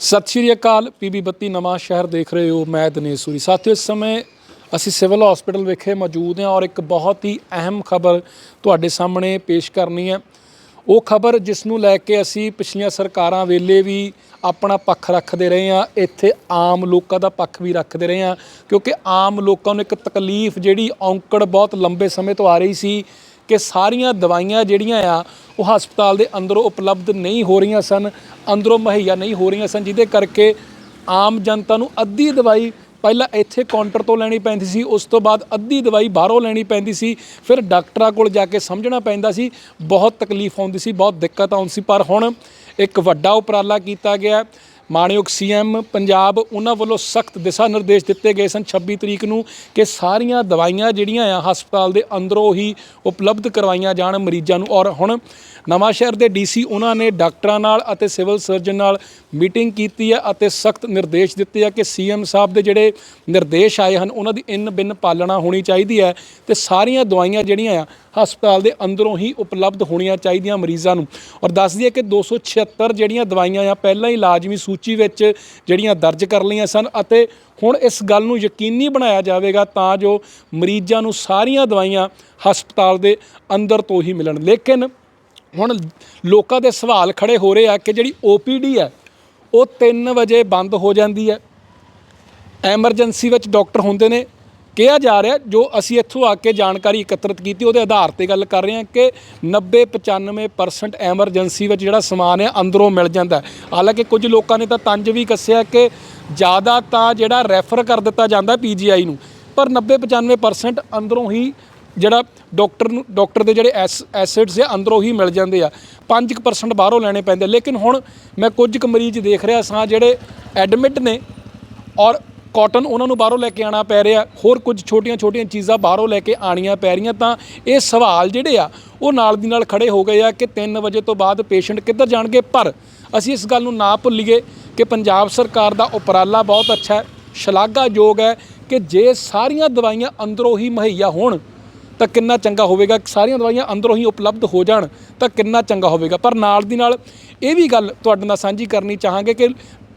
ਸਤਿ ਸ਼੍ਰੀ ਅਕਾਲ ਪੀਬੀ 32 ਨਵਾਂ ਸ਼ਹਿਰ ਦੇਖ ਰਹੇ ਹੋ ਮੈਂ ਦਿਨੇਸ਼ ਸੂਰੀ। ਸਾਥੀਓ, ਇਸ ਸਮੇਂ ਅਸੀਂ ਸਿਵਲ ਹਸਪੀਟਲ ਵਿਖੇ ਮੌਜੂਦ ਹਾਂ ਔਰ ਇੱਕ ਬਹੁਤ ਹੀ ਅਹਿਮ ਖਬਰ ਤੁਹਾਡੇ ਸਾਹਮਣੇ ਪੇਸ਼ ਕਰਨੀ ਹੈ। ਉਹ ਖਬਰ ਜਿਸ ਨੂੰ ਲੈ ਕੇ ਅਸੀਂ ਪਿਛਲੀਆਂ ਸਰਕਾਰਾਂ ਵੇਲੇ ਵੀ ਆਪਣਾ ਪੱਖ ਰੱਖਦੇ ਰਹੇ ਹਾਂ, ਇੱਥੇ ਆਮ ਲੋਕਾਂ ਦਾ ਪੱਖ ਵੀ ਰੱਖਦੇ ਰਹੇ ਹਾਂ, ਕਿਉਂਕਿ ਆਮ ਲੋਕਾਂ ਨੂੰ ਇੱਕ ਤਕਲੀਫ ਜਿਹੜੀ ਔਂਕੜ ਬਹੁਤ ਲੰਬੇ ਸਮੇਂ ਤੋਂ ਆ ਰਹੀ ਸੀ ਕਿ ਸਾਰੀਆਂ ਦਵਾਈਆਂ ਜਿਹੜੀਆਂ ਆ, ਉਹ ਹਸਪਤਾਲ ਦੇ ਅੰਦਰੋਂ ਉਪਲਬਧ ਨਹੀਂ ਹੋ ਰਹੀਆਂ ਸਨ, ਅੰਦਰੋਂ ਮੁਹੱਈਆ ਨਹੀਂ ਹੋ ਰਹੀਆਂ ਸਨ, ਜਿਹਦੇ ਕਰਕੇ ਆਮ ਜਨਤਾ ਨੂੰ ਅੱਧੀ ਦਵਾਈ ਪਹਿਲਾਂ ਇੱਥੇ ਕਾਊਂਟਰ ਤੋਂ ਲੈਣੀ ਪੈਂਦੀ ਸੀ, ਉਸ ਤੋਂ ਬਾਅਦ ਅੱਧੀ ਦਵਾਈ ਬਾਹਰੋਂ ਲੈਣੀ ਪੈਂਦੀ ਸੀ, ਫਿਰ ਡਾਕਟਰਾਂ ਕੋਲ ਜਾ ਕੇ ਸਮਝਣਾ ਪੈਂਦਾ ਸੀ, ਬਹੁਤ ਤਕਲੀਫ ਆਉਂਦੀ ਸੀ, ਬਹੁਤ ਦਿੱਕਤ ਆਉਂਦੀ ਸੀ, ਪਰ ਹੁਣ ਇੱਕ ਵੱਡਾ ਉਪਰਾਲਾ ਕੀਤਾ ਗਿਆ। ਮਾਣਯੋਗ ਸੀਐਮ ਪੰਜਾਬ ਉਹਨਾਂ ਵੱਲੋਂ ਸਖਤ ਦਿਸ਼ਾ ਨਿਰਦੇਸ਼ ਦਿੱਤੇ ਗਏ ਸਨ 26 ਤਰੀਕ ਨੂੰ ਕਿ ਸਾਰੀਆਂ ਦਵਾਈਆਂ ਜਿਹੜੀਆਂ ਆ ਹਸਪਤਾਲ ਦੇ ਅੰਦਰੋਂ ਹੀ ਉਪਲਬਧ ਕਰਵਾਈਆਂ ਜਾਣ ਮਰੀਜ਼ਾਂ ਨੂੰ। ਔਰ ਹੁਣ ਨਵਾਂ ਸ਼ਹਿਰ ਦੇ ਡੀਸੀ ਉਹਨਾਂ ਨੇ ਡਾਕਟਰਾਂ ਨਾਲ ਅਤੇ ਸਿਵਲ ਸਰਜਨ ਨਾਲ ਮੀਟਿੰਗ ਕੀਤੀ ਹੈ ਅਤੇ ਸਖਤ ਨਿਰਦੇਸ਼ ਦਿੱਤੇ ਆ ਕਿ ਸੀਐਮ ਸਾਹਿਬ ਦੇ ਜਿਹੜੇ ਨਿਰਦੇਸ਼ ਆਏ ਹਨ, ਉਹਨਾਂ ਦੀ ਇਨ ਬਿਨ ਪਾਲਣਾ ਹੋਣੀ ਚਾਹੀਦੀ ਹੈ ਤੇ ਸਾਰੀਆਂ ਦਵਾਈਆਂ ਜਿਹੜੀਆਂ ਆ ਹਸਪਤਾਲ ਦੇ ਅੰਦਰੋਂ ਹੀ ਉਪਲਬਧ ਹੋਣੀਆਂ ਚਾਹੀਦੀਆਂ ਮਰੀਜ਼ਾਂ ਨੂੰ। ਔਰ ਦੱਸ ਦਈਏ ਕਿ 276 ਜਿਹੜੀਆਂ ਦਵਾਈਆਂ ਆ, ਪਹਿਲਾਂ ਹੀ ਲਾਜ਼ਮੀ ਸੂਚੀ ਵਿੱਚ ਜਿਹੜੀਆਂ ਦਰਜ ਕਰ ਲਈਆਂ ਸਨ ਅਤੇ ਹੁਣ ਇਸ ਗੱਲ ਨੂੰ ਯਕੀਨੀ ਬਣਾਇਆ ਜਾਵੇਗਾ ਤਾਂ ਜੋ ਮਰੀਜ਼ਾਂ ਨੂੰ ਸਾਰੀਆਂ ਦਵਾਈਆਂ ਹਸਪਤਾਲ ਦੇ ਅੰਦਰ ਤੋਂ ਹੀ ਮਿਲਣ। ਲੇਕਿਨ ਹੁਣ ਲੋਕਾਂ ਦੇ ਸਵਾਲ ਖੜੇ ਹੋ ਰਹੇ ਆ ਕਿ ਜਿਹੜੀ OPD ਹੈ, ਉਹ 3 ਵਜੇ ਬੰਦ ਹੋ ਜਾਂਦੀ ਹੈ। ਐਮਰਜੈਂਸੀ ਵਿੱਚ ਡਾਕਟਰ ਹੁੰਦੇ ਨੇ ਕਿਹਾ ਜਾ ਰਿਹਾ ਜੋ ਅਸੀਂ ਇੱਥੋਂ ਆ ਕੇ ਜਾਣਕਾਰੀ ਇਕੱਤਰਿਤ ਕੀਤੀ, ਉਹਦੇ ਆਧਾਰ ਤੇ ਗੱਲ ਕਰ ਰਹੇ ਹਾਂ ਕਿ 90 95% ਐਮਰਜੈਂਸੀ ਵਿੱਚ ਜਿਹੜਾ ਸਮਾਨ ਹੈ, ਅੰਦਰੋਂ ਮਿਲ ਜਾਂਦਾ ਹਾਲਾਂਕਿ ਕੁਝ ਲੋਕਾਂ ਨੇ ਤਾਂ ਤੰਜ ਵੀ ਕੱਸਿਆ ਕਿ ਜ਼ਿਆਦਾ ਤਾਂ ਜਿਹੜਾ ਰੈਫਰ ਕਰ ਦਿੱਤਾ ਜਾਂਦਾ ਪੀਜੀਆਈ ਨੂੰ, ਪਰ 90 95% ਅੰਦਰੋਂ ਹੀ ਜਿਹੜਾ ਡਾਕਟਰ ਨੂੰ ਡਾਕਟਰ ਦੇ ਜਿਹੜੇ ਐਸਿਡਸ ਆ ਅੰਦਰੋਂ ਹੀ ਮਿਲ ਜਾਂਦੇ ਆ। 5% ਬਾਹਰੋਂ ਲੈਣੇ ਪੈਂਦੇ ਲੇਕਿਨ ਹੁਣ ਮੈਂ ਕੁਝ ਕੁ ਮਰੀਜ਼ ਦੇਖ ਰਿਹਾ ਸਾਂ ਜਿਹੜੇ ਐਡਮਿਟ ਨੇ ਔਰ ਕਾਟਨ ਉਹਨਾਂ ਨੂੰ ਬਾਹਰੋਂ ਲੈ ਕੇ ਆਣਾ ਪੈ ਰਿਹਾ, ਹੋਰ ਕੁਝ ਛੋਟੀਆਂ-ਛੋਟੀਆਂ ਚੀਜ਼ਾਂ ਬਾਹਰੋਂ ਲੈ ਕੇ ਆਣੀਆਂ ਪੈ ਰਹੀਆਂ ਤਾਂ ਇਹ ਸਵਾਲ ਜਿਹੜੇ ਆ, ਉਹ ਨਾਲ ਦੀ ਨਾਲ ਖੜੇ ਹੋ ਗਏ ਆ ਕਿ 3 ਵਜੇ ਤੋਂ ਬਾਅਦ ਪੇਸ਼ੈਂਟ ਕਿੱਧਰ ਜਾਣਗੇ। ਪਰ ਅਸੀਂ ਇਸ ਗੱਲ ਨੂੰ ਨਾ ਭੁੱਲੀਏ ਕਿ ਪੰਜਾਬ ਸਰਕਾਰ ਦਾ ਉਪਰਾਲਾ ਬਹੁਤ ਅੱਛਾ ਹੈ, ਸ਼ਲਾਘਾਯੋਗ ਹੈ ਕਿ ਜੇ ਸਾਰੀਆਂ ਦਵਾਈਆਂ ਅੰਦਰੋਂ ਹੀ ਮੁਹੱਈਆ ਹੋਣ, ਤਾਂ ਕਿੰਨਾ ਚੰਗਾ ਹੋਵੇਗਾ? ਸਾਰੀਆਂ ਦਵਾਈਆਂ ਅੰਦਰੋਂ ਹੀ ਉਪਲਬਧ ਹੋ ਜਾਣ, ਤਾਂ ਕਿੰਨਾ ਚੰਗਾ ਹੋਵੇਗਾ? ਪਰ ਨਾਲ ਦੀ ਨਾਲ ਇਹ ਵੀ ਗੱਲ ਤੁਹਾਡੇ ਨਾਲ ਸਾਂਝੀ ਕਰਨੀ ਚਾਹਾਂਗੇ ਕਿ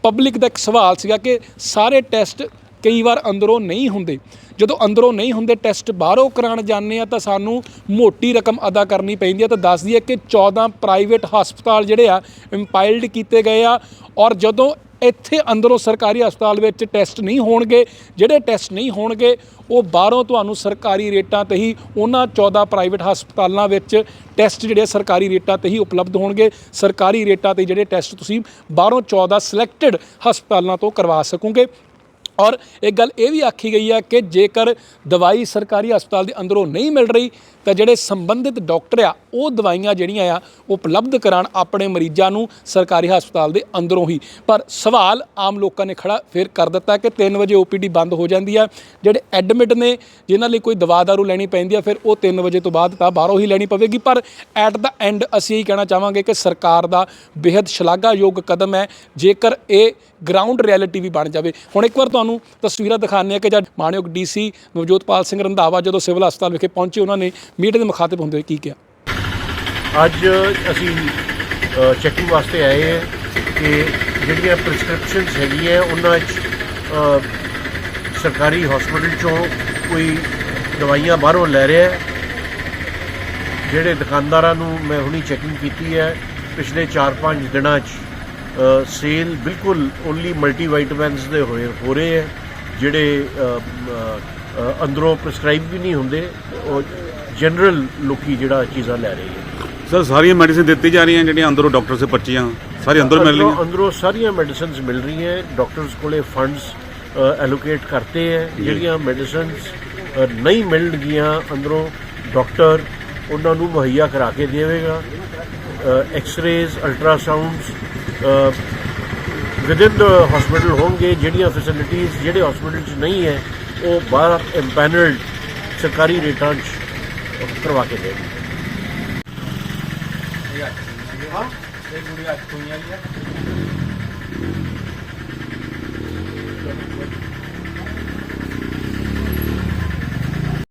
ਪਬਲਿਕ ਦਾ ਇੱਕ ਸਵਾਲ ਸੀਗਾ ਕਿ ਸਾਰੇ ਟੈਸਟ ਕਈ ਵਾਰ ਅੰਦਰੋਂ ਨਹੀਂ ਹੁੰਦੇ। ਜਦੋਂ ਅੰਦਰੋਂ ਨਹੀਂ ਹੁੰਦੇ ਟੈਸਟ ਬਾਹਰੋਂ ਕਰਾਉਣ ਜਾਂਦੇ ਆ ਤਾਂ ਸਾਨੂੰ ਮੋਟੀ ਰਕਮ ਅਦਾ ਕਰਨੀ ਪੈਂਦੀ ਹੈ ਤਾਂ ਦੱਸਦੀ ਹੈ ਕਿ 14 ਪ੍ਰਾਈਵੇਟ ਹਸਪਤਾਲ ਜਿਹੜੇ ਆ ਇੰਪਾਇਲਡ ਕੀਤੇ ਗਏ ਆ ਔਰ ਜਦੋਂ ਇੱਥੇ ਅੰਦਰੋਂ ਸਰਕਾਰੀ ਹਸਪਤਾਲ ਵਿੱਚ ਟੈਸਟ ਨਹੀਂ ਹੋਣਗੇ, ਜਿਹੜੇ ਟੈਸਟ ਨਹੀਂ ਹੋਣਗੇ, ਉਹ ਬਾਹਰੋਂ ਤੁਹਾਨੂੰ ਸਰਕਾਰੀ ਰੇਟਾਂ ਤੇ ਹੀ ਉਹਨਾਂ 14 ਪ੍ਰਾਈਵੇਟ ਹਸਪਤਾਲਾਂ ਵਿੱਚ ਟੈਸਟ ਜਿਹੜੇ ਸਰਕਾਰੀ ਰੇਟਾਂ ਤੇ ਹੀ ਉਪਲਬਧ ਹੋਣਗੇ। ਸਰਕਾਰੀ ਰੇਟਾਂ ਤੇ ਜਿਹੜੇ ਟੈਸਟ ਤੁਸੀਂ ਬਾਹਰੋਂ 14 ਸਿਲੈਕਟਡ ਹਸਪਤਾਲਾਂ ਤੋਂ ਕਰਵਾ ਸਕੋਗੇ। ਔਰ ਇੱਕ ਗੱਲ ਇਹ ਵੀ ਆਖੀ ਗਈ ਹੈ ਕਿ ਜੇਕਰ ਦਵਾਈ ਸਰਕਾਰੀ ਹਸਪਤਾਲ ਦੇ ਅੰਦਰੋਂ ਨਹੀਂ ਮਿਲ ਰਹੀ, ਤਾਂ ਜਿਹੜੇ ਸੰਬੰਧਿਤ ਡਾਕਟਰ ਆ ਉਹ ਦਵਾਈਆਂ ਜਿਹੜੀਆਂ ਆ, ਉਹ ਉਪਲਬਧ ਕਰਾਉਣ ਆਪਣੇ ਮਰੀਜ਼ਾਂ ਨੂੰ ਸਰਕਾਰੀ ਹਸਪਤਾਲ ਦੇ ਅੰਦਰੋਂ ਹੀ। ਪਰ ਸਵਾਲ ਆਮ ਲੋਕਾਂ ਨੇ ਖੜਾ ਫਿਰ ਕਰ ਦਿੱਤਾ ਕਿ 3 ਵਜੇ OPD ਬੰਦ ਹੋ ਜਾਂਦੀ ਆ। ਜਿਹੜੇ ਐਡਮਿਟ ਨੇ, ਜਿਨ੍ਹਾਂ ਲਈ ਕੋਈ ਦਵਾ ਦਾਰੂ ਲੈਣੀ ਪੈਂਦੀ ਆ, ਫਿਰ ਉਹ 3 ਵਜੇ ਤੋਂ ਬਾਅਦ ਤਾਂ ਬਾਹਰੋਂ ਹੀ ਲੈਣੀ ਪਵੇਗੀ। ਪਰ ਐਟ ਦਾ ਐਂਡ ਅਸੀਂ ਇਹ ਕਹਿਣਾ ਚਾਹਾਂਗੇ ਕਿ ਸਰਕਾਰ ਦਾ ਬੇहद ਸ਼ਲਾਘਾਯੋਗ ਕਦਮ ਹੈ, ਜੇਕਰ ਇਹ ਗਰਾਊਂਡ ਰਿਐਲਿਟੀ ਵੀ ਬਣ ਜਾਵੇ। ਹੁਣ ਇੱਕ ਵਾਰ ਤੁਹਾਨੂੰ ਤਸਵੀਰਾਂ ਦਿਖਾਉਂਦੇ ਆ ਕਿ ਜਦ ਮਾਣਯੋਗ ਡੀਸੀ ਨਵਜੋਤਪਾਲ ਸਿੰਘ ਰੰਧਾਵਾ ਜਦੋਂ ਸਿਵਲ ਹਸਪਤਾਲ ਵਿਖੇ ਪਹੁੰਚੇ, ਉਹਨਾਂ ਨੇ ਮੀਡੀਆ ਦੇ ਮੁਖਾਤਬ ਹੁੰਦੇ ਹੋਏ ਕੀ ਕਿਹਾ? ਅੱਜ ਅਸੀਂ ਚੈਕਿੰਗ ਵਾਸਤੇ ਆਏ ਹਾਂ ਕਿ ਜਿਹੜੀਆਂ ਪ੍ਰਿਸਕ੍ਰਿਪਸ਼ਨਸ ਹੈਗੀਆਂ, ਉਹਨਾਂ 'ਚ ਸਰਕਾਰੀ ਹਸਪੀਟਲ ਚੋਂ ਕੋਈ ਦਵਾਈਆਂ ਬਾਹਰੋਂ ਲੈ ਰਿਹਾ ਜਿਹੜੇ ਦੁਕਾਨਦਾਰਾਂ ਨੂੰ ਮੈਂ ਹੁਣੀ ਚੈਕਿੰਗ ਕੀਤੀ ਹੈ, ਪਿਛਲੇ 4-5 ਦਿਨਾਂ 'ਚ ਸੇਲ ਬਿਲਕੁਲ ਓਨਲੀ ਮਲਟੀ ਵਾਈਟਮਿਨਸ ਦੇ ਹੋਏ, ਹੋ ਰਹੇ ਹੈ, ਜਿਹੜੇ ਅੰਦਰੋਂ ਪ੍ਰਸਕ੍ਰਾਈਬ ਵੀ ਨਹੀਂ ਹੁੰਦੇ, ਉਹ ਜਨਰਲ ਲੋਕੀ ਜਿਹੜਾ ਚੀਜ਼ਾਂ ਲੈ ਰਹੇ ਹੈ ਸਰ ਸਾਰੀਆਂ ਮੈਡੀਸਿਨ ਦਿੱਤੀ ਜਾ ਰਹੀਆਂ ਜਿਹੜੀਆਂ ਅੰਦਰੋਂ ਡਾਕਟਰ ਸੇ ਪਰਚੀਆਂ ਸਾਰੀ ਅੰਦਰ ਮਿਲ ਰਹੀਆਂ। ਅੰਦਰੋਂ ਸਾਰੀਆਂ ਮੈਡੀਸਿਨਸ ਮਿਲ ਰਹੀਆਂ ਡਾਕਟਰਸ ਕੋਲੇ ਫੰਡਸ ਐਲੋਕੇਟ ਕਰਤੇ ਹੈ। ਜਿਹੜੀਆਂ ਮੈਡੀਸਿਨਸ ਨਹੀਂ ਮਿਲਣਗੀਆਂ ਅੰਦਰੋਂ ਡਾਕਟਰ ਉਹਨਾਂ ਨੂੰ ਮੁਹੱਈਆ ਕਰਾ ਕੇ ਦੇਵੇਗਾ। X-rays ultrasounds within the hospital ਹੋਣਗੇ। ਜਿਹੜੀਆਂ ਫੈਸਿਲਿਟੀਆਂ ਜਿਹੜੇ ਹਸਪੀਟਲ 'ਚ ਨਹੀਂ ਹੈ ਉਹ ਬਾਹਰ ਇੰਪੈਨਲਡ ਸਰਕਾਰੀ ਰੇਟਾਂ 'ਚ ਕਰਵਾ ਕੇ ਦੇਣਗੇ। ਹਾਂ ਇਹ ਕੁੜੀ ਅੱਜ ਤੋਂ ਹੀ